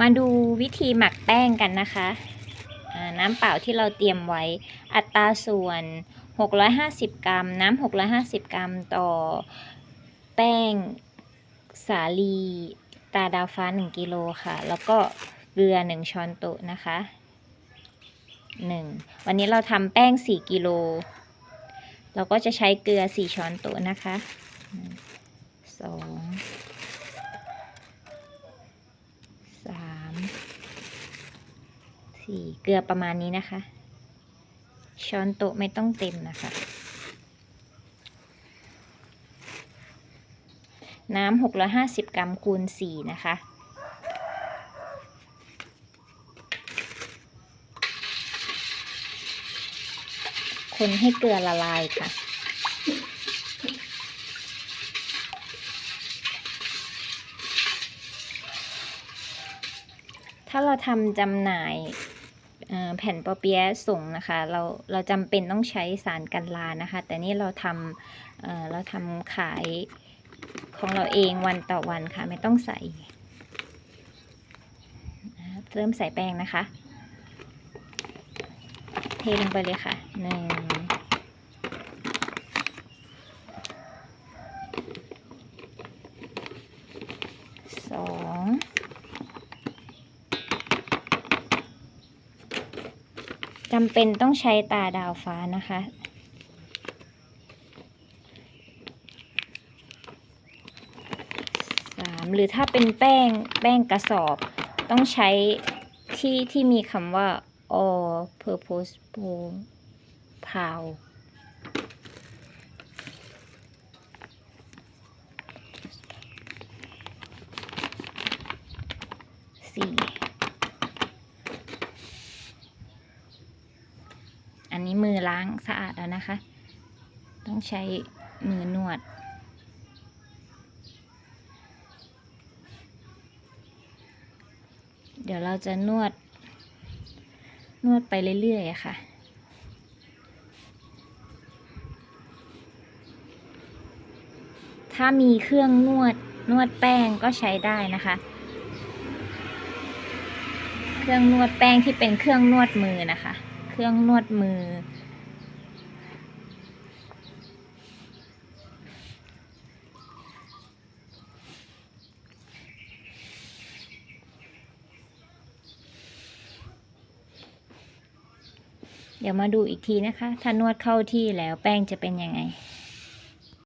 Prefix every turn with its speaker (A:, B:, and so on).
A: มาดูวิธีหมักแป้งกันนะคะน้ำเปล่าที่เราเตรียมไว้ อัตราส่วน 650 กรัม น้ำ 650 กรัมต่อแป้งสาลีตาดาวฟ้า 1 กิโลค่ะ แล้วก็เกลือ 1 ช้อนโต๊ะนะคะ 1 วันนี้เราทำแป้ง 4 กิโล เราก็จะใช้เกลือ 4 ช้อนโต๊ะนะคะ 2 สี่เกลือประมาณนี้นะคะ ช้อนโต๊ะไม่ต้องเต็มนะคะ น้ำหกร้อยห้าสิบกรัมคูณสี่นะคะคนให้เกลือละลายค่ะ ถ้าเราทำจำหน่าย แผ่นปอเปี๊ยะส่งนะคะ เราเราจำเป็นต้องใช้สารกันลานะคะ แต่นี่เราทำเเราทำขายของเราเองวันต่อวันค่ะ ไม่ต้องใส่เริ่มใส่แป้งนะคะ เทลงไปเลยค่ะหนึ่งสอง จำเป็นต้องใช้ตาดาวฟ้านะคะ สามหรือถ้าเป็นแป้งแป้งกระสอบ ต้องใช้ที่ที่มีคำว่า all purpose p o w สี่ อันนี้มือล้างสะอาดแล้วนะคะ ต้องใช้มือนวด เดี๋ยวเราจะนวด นวดไปเรื่อยๆค่ะถ้ามีเครื่องนวดนวดแป้งก็ใช้ได้นะคะ เครื่องนวดแป้งที่เป็นเครื่องนวดมือนะคะ เครื่องนวดมือ เดี๋ยวมาดูอีกทีนะคะ ถ้านวดเข้าที่แล้วแป้งจะเป็นยังไง